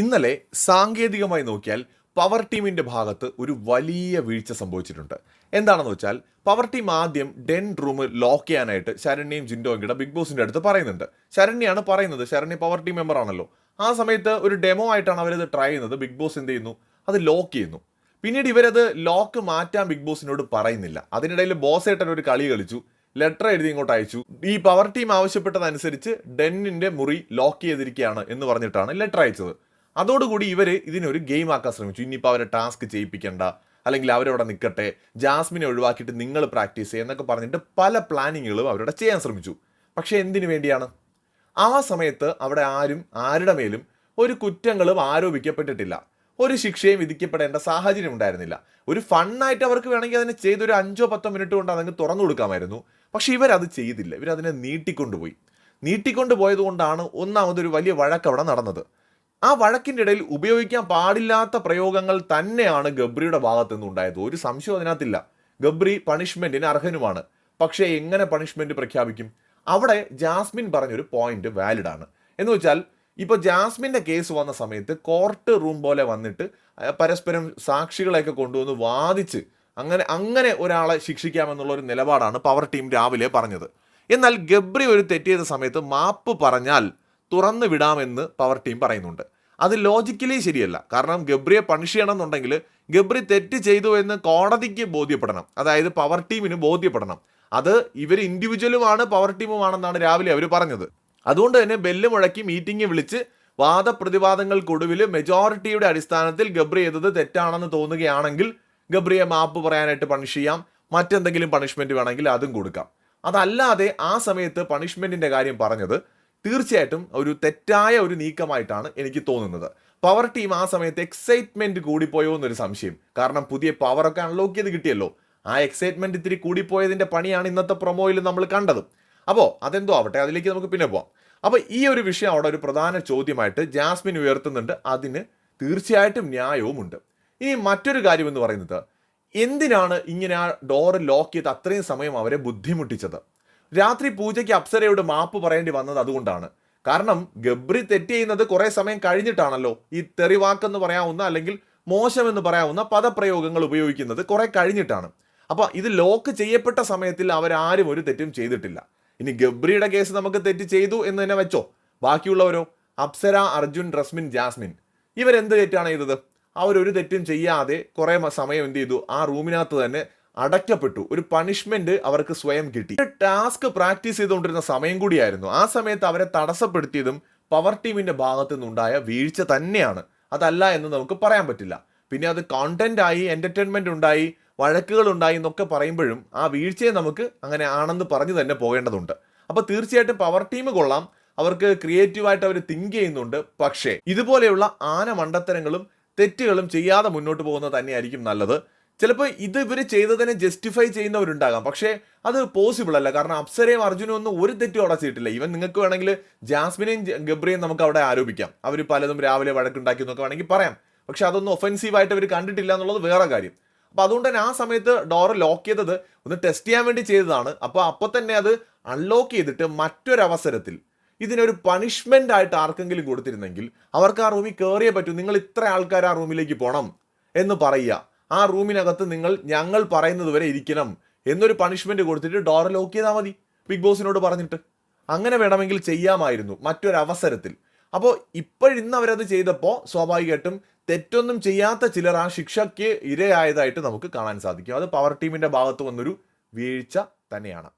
ഇന്നലെ സാങ്കേതികമായി നോക്കിയാൽ പവർ ടീമിന്റെ ഭാഗത്ത് ഒരു വലിയ വീഴ്ച സംഭവിച്ചിട്ടുണ്ട്. എന്താണെന്ന് വെച്ചാൽ പവർ ടീം ആദ്യം ഡെൻ റൂം ലോക്ക് ചെയ്യാനായിട്ട് ശരണ്യയും ജിൻഡോങ്കിയുടെ ബിഗ് ബോസിന്റെ അടുത്ത് പറയുന്നുണ്ട്. ശരണ്യാണ് പറയുന്നത് ശരണ്യ പവർ ടീം മെമ്പർ ആണല്ലോ. ആ സമയത്ത് ഒരു ഡെമോ ആയിട്ടാണ് അവരത് ട്രൈ ചെയ്യുന്നത്. ബിഗ് ബോസ് എന്ത് ചെയ്യുന്നു? അത് ലോക്ക് ചെയ്യുന്നു. പിന്നീട് ഇവരത് ലോക്ക് മാറ്റാൻ ബിഗ് ബോസിനോട് പറയുന്നില്ല. അതിനിടയിൽ ബോസേട്ടൻ ഒരു കളി കളിച്ചു. ലെറ്റർ എഴുതി ഇങ്ങോട്ട് അയച്ചു. ഈ പവർ ടീം ആവശ്യപ്പെട്ടതനുസരിച്ച് ഡെന്നിന്റെ മുറി ലോക്ക് ചെയ്തിരിക്കുകയാണ് എന്ന് പറഞ്ഞിട്ടാണ് ലെറ്റർ അയച്ചത്. അതോടുകൂടി ഇവർ ഇതിനൊരു ഗെയിം ആക്കാൻ ശ്രമിച്ചു. ഇനിയിപ്പോൾ അവരെ ടാസ്ക് ചെയ്യിപ്പിക്കേണ്ട. അല്ലെങ്കിൽ അവരവിടെ നിൽക്കട്ടെ ജാസ്മിനെ ഒഴിവാക്കിയിട്ട് നിങ്ങൾ പ്രാക്ടീസ് ചെയ്യുക എന്നൊക്കെ പറഞ്ഞിട്ട് പല പ്ലാനിങ്ങുകളും അവരുടെ ചെയ്യാൻ ശ്രമിച്ചു. പക്ഷേ എന്തിനു വേണ്ടിയാണ്? ആ സമയത്ത് അവിടെ ആരും ആരുടെ മേലും ഒരു കുറ്റങ്ങളും ആരോപിക്കപ്പെട്ടിട്ടില്ല. ഒരു ശിക്ഷയും വിധിക്കപ്പെടേണ്ട സാഹചര്യം ഉണ്ടായിരുന്നില്ല. ഒരു ഫണ്ണായിട്ട് അവർക്ക് വേണമെങ്കിൽ അതിനെ ചെയ്തൊരു അഞ്ചോ പത്തോ മിനിറ്റ് കൊണ്ട് അതങ്ങ് തുറന്നു കൊടുക്കാമായിരുന്നു. പക്ഷേ ഇവരത് ചെയ്തില്ല. ഇവരതിനെ നീട്ടിക്കൊണ്ടുപോയി. നീട്ടിക്കൊണ്ടു പോയത് കൊണ്ടാണ് ഒന്നാമതൊരു വലിയ വഴക്ക് അവിടെ നടന്നത്. ആ വഴക്കിന്റെ ഇടയിൽ ഉപയോഗിക്കാൻ പാടില്ലാത്ത പ്രയോഗങ്ങൾ തന്നെയാണ് ഗബ്രിയുടെ ഭാഗത്തു നിന്നുണ്ടായത് ഒരു സംശയം അതിനകത്തില്ല. ഗബ്രി പണിഷ്മെന്റിന് അർഹനുമാണ്. പക്ഷേ എങ്ങനെ പണിഷ്മെന്റ് പ്രഖ്യാപിക്കും? അവിടെ ജാസ്മിൻ പറഞ്ഞൊരു പോയിന്റ് വാലിഡ് ആണ്. എന്ന് വെച്ചാൽ ഇപ്പോൾ ജാസ്മിന്റെ കേസ് വന്ന സമയത്ത് കോർട്ട് റൂം പോലെ വന്നിട്ട് പരസ്പരം സാക്ഷികളെയൊക്കെ കൊണ്ടുവന്ന് വാദിച്ച് അങ്ങനെ അങ്ങനെ ഒരാളെ ശിക്ഷിക്കാമെന്നുള്ള ഒരു നിലപാടാണ് പവർ ടീം രാവിലെ പറഞ്ഞത്. എന്നാൽ ഗബ്രി ഒരു തെറ്റ് ചെയ്ത സമയത്ത് മാപ്പ് പറഞ്ഞാൽ തുറന്നു വിടാമെന്ന് പവർ ടീം പറയുന്നുണ്ട്. അത് ലോജിക്കലി ശരിയല്ല. കാരണം ഗബ്രിയെ പണിഷ് ചെയ്യണമെന്നുണ്ടെങ്കിൽ ഗബ്രി തെറ്റ് ചെയ്തു എന്ന് കോടതിക്ക് ബോധ്യപ്പെടണം. അതായത് പവർ ടീമിന് ബോധ്യപ്പെടണം. അത് ഇവർ ഇൻഡിവിജ്വലുമാണ് പവർ ടീമുമാണെന്നാണ് രാവിലെ അവർ പറഞ്ഞത്. അതുകൊണ്ട് തന്നെ ബെല്ല് മുഴക്കി മീറ്റിംഗ് വിളിച്ച് വാദപ്രതിവാദങ്ങൾക്കൊടുവിൽ മെജോറിറ്റിയുടെ അടിസ്ഥാനത്തിൽ ഗബ്രി ചെയ്തത് തെറ്റാണെന്ന് തോന്നുകയാണെങ്കിൽ ഗബ്രിയെ മാപ്പ് പറയാനായിട്ട് പണിഷ് ചെയ്യാം. മറ്റെന്തെങ്കിലും പണിഷ്മെന്റ് വേണമെങ്കിൽ അതും കൊടുക്കാം. അതല്ലാതെ ആ സമയത്ത് പണിഷ്മെന്റിന്റെ കാര്യം പറഞ്ഞത് തീർച്ചയായിട്ടും ഒരു തെറ്റായ ഒരു നീക്കമായിട്ടാണ് എനിക്ക് തോന്നുന്നത്. പവർ ടീം ആ സമയത്ത് എക്സൈറ്റ്മെന്റ് കൂടിപ്പോയോ എന്നൊരു സംശയം. കാരണം പുതിയ പവറൊക്കെ അൺലോക്ക് ചെയ്ത് കിട്ടിയല്ലോ. ആ എക്സൈറ്റ്മെന്റ് ഇത്തിരി കൂടിപ്പോയതിന്റെ പണിയാണ് ഇന്നത്തെ പ്രൊമോയിൽ നമ്മൾ കണ്ടത്. അപ്പോൾ അതെന്തോ ആവട്ടെ അതിലേക്ക് നമുക്ക് പിന്നെ പോവാം. അപ്പോൾ ഈ ഒരു വിഷയം അവിടെ ഒരു പ്രധാന ചോദ്യമായിട്ട് ജാസ്മിൻ ഉയർത്തുന്നുണ്ട്. അതിന് തീർച്ചയായിട്ടും ന്യായവുമുണ്ട്. ഇനി മറ്റൊരു കാര്യം എന്ന് പറയുന്നത് എന്തിനാണ് ഇങ്ങനെ ആ ഡോറ് ലോക്ക് ചെയ്ത് അത്രയും സമയം അവരെ ബുദ്ധിമുട്ടിച്ചത്? രാത്രി പൂജയ്ക്ക് അപ്സരയോട് മാപ്പ് പറയേണ്ടി വന്നത് അതുകൊണ്ടാണ്. കാരണം ഗബ്രി തെറ്റ് ചെയ്യുന്നത് കുറെ സമയം കഴിഞ്ഞിട്ടാണല്ലോ ഈ തെറിവാക്കെന്ന് പറയാവുന്ന അല്ലെങ്കിൽ മോശമെന്ന് പറയാവുന്ന പദപ്രയോഗങ്ങൾ ഉപയോഗിക്കുന്നത് കുറെ കഴിഞ്ഞിട്ടാണ്. അപ്പോൾ ഇത് ലോക്ക് ചെയ്യപ്പെട്ട സമയത്തിൽ അവരാരും ഒരു തെറ്റും ചെയ്തിട്ടില്ല. ഇനി ഗബ്രിയുടെ കേസ് നമുക്ക് തെറ്റ് ചെയ്തു എന്ന് തന്നെ വെച്ചോ? ബാക്കിയുള്ളവരോ? അപ്സര അർജുൻ റസ്മിൻ ജാസ്മിൻ. ഇവരെന്ത് തെറ്റാണ് ചെയ്തത്? അവരൊരു തെറ്റും ചെയ്യാതെ കുറേ സമയം എന്ത് ചെയ്തു? ആ റൂമിനകത്ത് തന്നെ അടയ്ക്കപ്പെട്ടു. ഒരു പണിഷ്മെന്റ് അവർക്ക് സ്വയം കിട്ടി. ടാസ്ക് പ്രാക്ടീസ് ചെയ്തുകൊണ്ടിരുന്ന സമയം കൂടിയായിരുന്നു. ആ സമയത്ത് അവരെ തടസ്സപ്പെടുത്തിയതും പവർ ടീമിന്റെ ഭാഗത്തു നിന്നുണ്ടായ വീഴ്ച തന്നെയാണ്. അതല്ല എന്ന് നമുക്ക് പറയാൻ പറ്റില്ല. പിന്നെ അത് കോണ്ടന്റ് ആയി എന്റർടൈൻമെന്റ് ഉണ്ടായി വഴക്കുകൾ ഉണ്ടായി എന്നൊക്കെ പറയുമ്പോഴും ആ വീഴ്ചയെ നമുക്ക് അങ്ങനെ ആണെന്ന് പറഞ്ഞു തന്നെ പോകേണ്ടതുണ്ട്. അപ്പൊ തീർച്ചയായിട്ടും പവർ ടീം കൊള്ളാം. അവർക്ക് ക്രിയേറ്റീവായിട്ട് അവർ തിങ്ക് ചെയ്യുന്നുണ്ട്. പക്ഷേ ഇതുപോലെയുള്ള ആന മണ്ടത്തരങ്ങളും തെറ്റുകളും ചെയ്യാതെ മുന്നോട്ട് പോകുന്നത് തന്നെയായിരിക്കും നല്ലത്. ചിലപ്പോൾ ഇത് ഇവർ ചെയ്തതിനെ ജസ്റ്റിഫൈ ചെയ്യുന്നവരുണ്ടാകാം. പക്ഷേ അത് പോസിബിൾ അല്ല. കാരണം അപ്സരയും അർജുനും ഒന്നും ഒരു തെറ്റും അവിടെ ചെയ്തിട്ടില്ല. ഇവൻ നിങ്ങൾക്ക് വേണമെങ്കിൽ ജാസ്മിനെയും ഗബ്രിയും നമുക്ക് അവിടെ ആരോപിക്കാം. അവർ പലതും രാവിലെ വഴക്കുണ്ടാക്കി എന്നൊക്കെ വേണമെങ്കിൽ പറയാം. പക്ഷെ അതൊന്നും ഒഫൻസീവായിട്ട് അവർ കണ്ടിട്ടില്ല എന്നുള്ളത് വേറെ കാര്യം. അപ്പോൾ അതുകൊണ്ട് തന്നെ ആ സമയത്ത് ഡോർ ലോക്ക് ചെയ്തത് ഒന്ന് ടെസ്റ്റ് ചെയ്യാൻ വേണ്ടി ചെയ്തതാണ്. അപ്പോൾ അപ്പോൾ തന്നെ അത് അൺലോക്ക് ചെയ്തിട്ട് മറ്റൊരവസരത്തിൽ ഇതിനൊരു പണിഷ്മെന്റ് ആയിട്ട് ആർക്കെങ്കിലും കൊടുത്തിരുന്നെങ്കിൽ അവർക്ക് ആ റൂമിൽ കയറിയേ പറ്റൂ. നിങ്ങൾ ഇത്ര ആൾക്കാർ ആ റൂമിലേക്ക് പോകണം എന്ന് പറയുക. ആ റൂമിനകത്ത് നിങ്ങൾ ഞങ്ങൾ പറയുന്നത് വരെ ഇരിക്കണം. എന്നൊരു പണിഷ്മെന്റ് കൊടുത്തിട്ട് ഡോർ ലോക്ക് ചെയ്താൽ മതി. ബിഗ് ബോസിനോട് പറഞ്ഞിട്ട്. അങ്ങനെ വേണമെങ്കിൽ ചെയ്യാമായിരുന്നു മറ്റൊരവസരത്തിൽ അപ്പോൾ ഇപ്പോഴിന്ന് അവരത് ചെയ്തപ്പോൾ സ്വാഭാവികമായിട്ടും തെറ്റൊന്നും ചെയ്യാത്ത ചിലർ ആ ശിക്ഷയ്ക്ക് ഇരയായതായിട്ട് നമുക്ക് കാണാൻ സാധിക്കും. അത് പവർ ടീമിന്റെ ഭാഗത്ത് വന്നൊരു വീഴ്ച തന്നെയാണ്.